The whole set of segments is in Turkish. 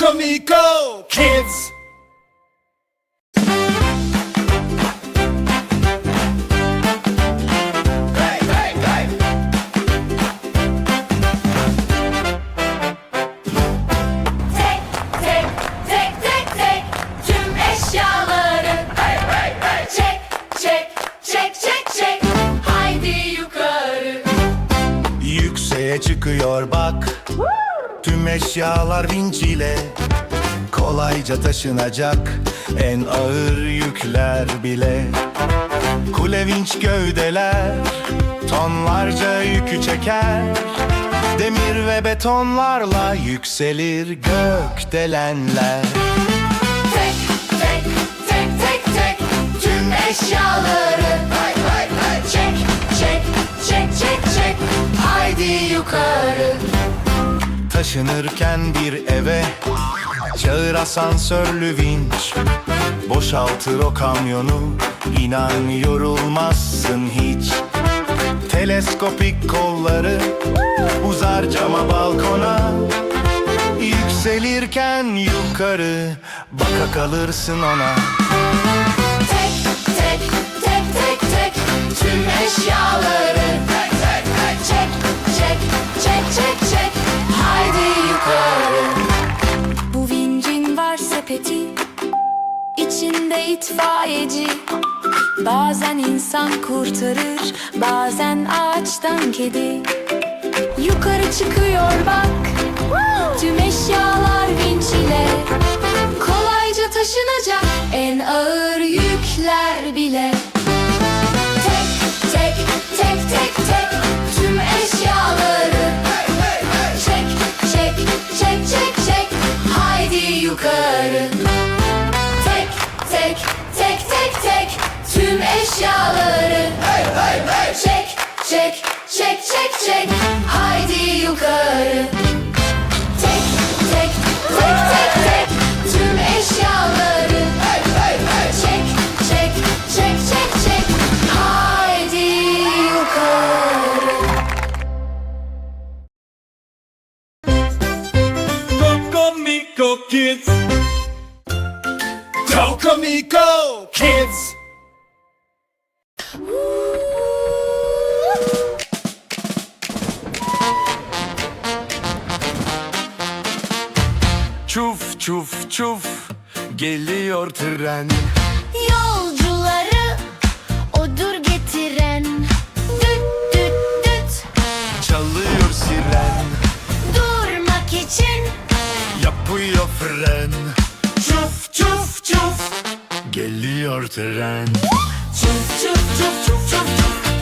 Comico Kids. Tek tek tek tek tek tüm eşyaları Çek çek çek çek çek haydi yukarı Yükseğe çıkıyor bak Tüm eşyalar vinç ile Kolayca taşınacak. En ağır yükler bile. Kule vinç gövdeler Tonlarca yükü çeker. Demir ve betonlarla yükselir gökdelenler. Tek tek tek tek tek. Tüm eşyaları Çek çek çek çek çek. Haydi yukarı Taşınırken bir eve Çağır asansörlü vinç Boşaltır o kamyonu. İnan yorulmazsın hiç. Teleskopik kolları Uzar cama balkona. Yükselirken yukarı Baka kalırsın ona. Tek tek tek tek tek. Tüm eşyaları Çek çek çek çek çek haydi yukarı. Bu vincin var sepeti içinde itfaiyeci. Bazen insan kurtarır bazen ağaçtan kedi. Yukarı çıkıyor bak Tüm eşyalar vinç ile. Kolayca taşınacak en ağır yükler bile eşyaları. Çek çek çek çek çek. Haydi yukarı. Tek tek tek tek tek. Tüm eşyaları. Çek çek çek çek çek. Haydi yukarı. Comico Kids. Comico Kids. Çuf çuf çuf Geliyor tren Yolcuları odur getiren Düt düt düt Çalıyor siren durmak için Yapıyor fren Çuf çuf çuf Geliyor tren Çuf çuf çuf çuf çuf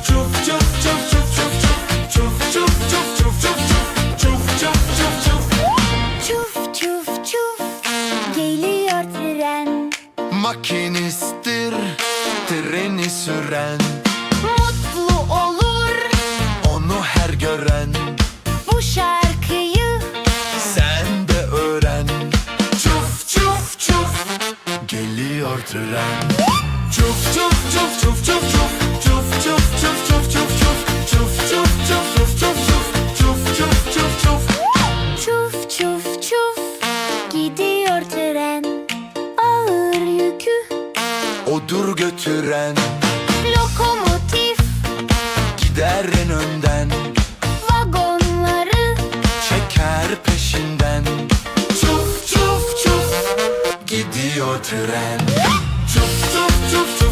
Çuf çuf çuf çuf çuf çuf Çuf çuf çuf çuf süren Mutlu olur Onu her gören bu şarkıyı Sen de öğren Çuf çuf çuf Geliyor tren Çuf çuf çuf çuf çuf çuf Çuf çuf çuf çuf çuf çuf Çuf çuf çuf çuf çuf çuf Çuf çuf çuf çuf Çuf çuf çuf gidiyor tren Ağır yükü Odur götüren Gidiyor tren. Çuf çuf çuf çuf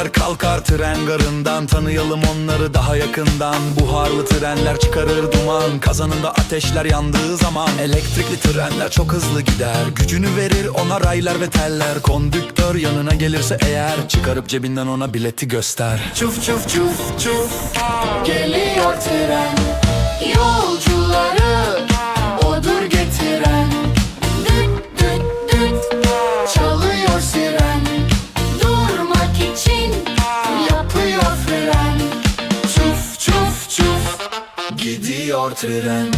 Trenler kalkar tren garından. Tanıyalım onları daha yakından. Buharlı trenler çıkarır duman. Kazanında ateşler yandığı zaman Elektrikli trenler çok hızlı gider. Gücünü verir ona raylar ve teller. Kondüktör yanına gelirse eğer Çıkarıp cebinden ona bileti göster. Çuf çuf çuf çuf. Geliyor tren. Yolcuları gidiyor tren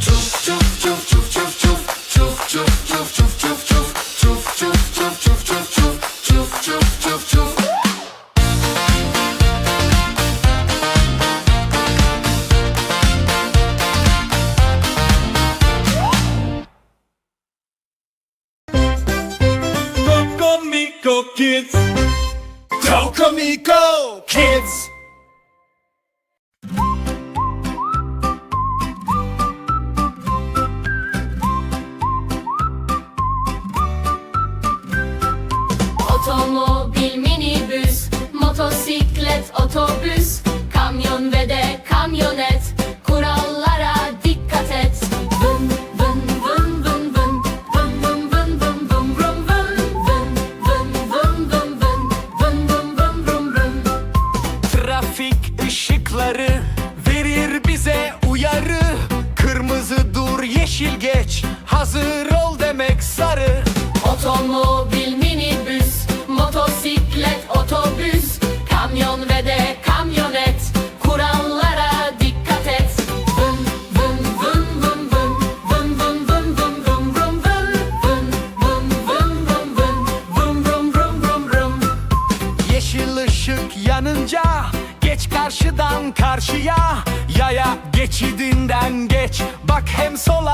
Çuf çuf çuf çuf çuf çuf Çuf çuf çuf çuf çuf çuf Çuf çuf çuf çuf çuf çuf Çuf çuf çuf çuf Kids Coco Mico Kids Otomobil, minibüs, motosiklet, otobüs Kamyon ve de kamyonet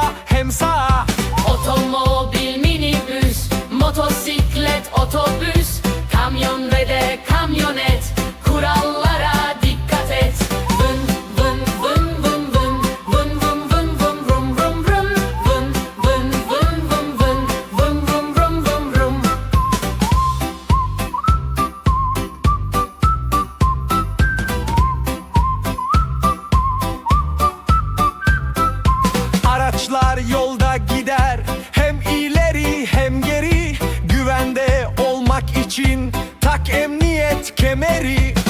sola hem sağa. Otomobil, minibüs, motosiklet, otobüs, kamyon ve και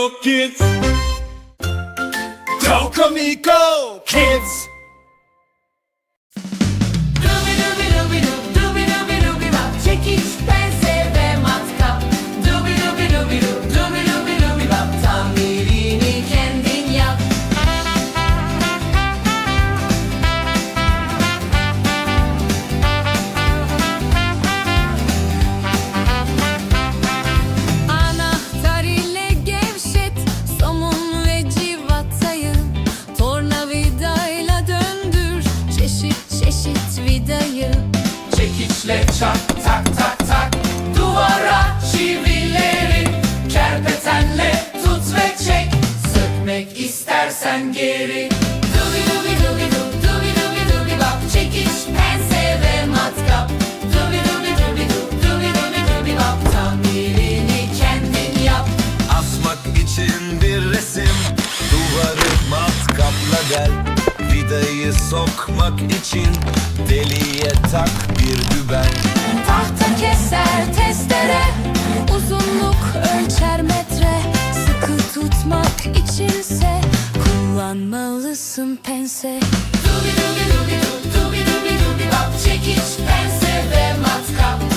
little kids. Don't come, Nico, kids. eşit vidayı. Çekiçle çak tak tak tak. Duvara çivileri. Kerpetenle tut ve çek. Sökmek istersen geri. takmak için Deliye tak bir düben Tahta keser testere Uzunluk ölçer metre Sıkı tutmak içinse Kullanmalısın pense Dubi dubi dubi dubi dubi dubi dubi Çekiç pense ve matkap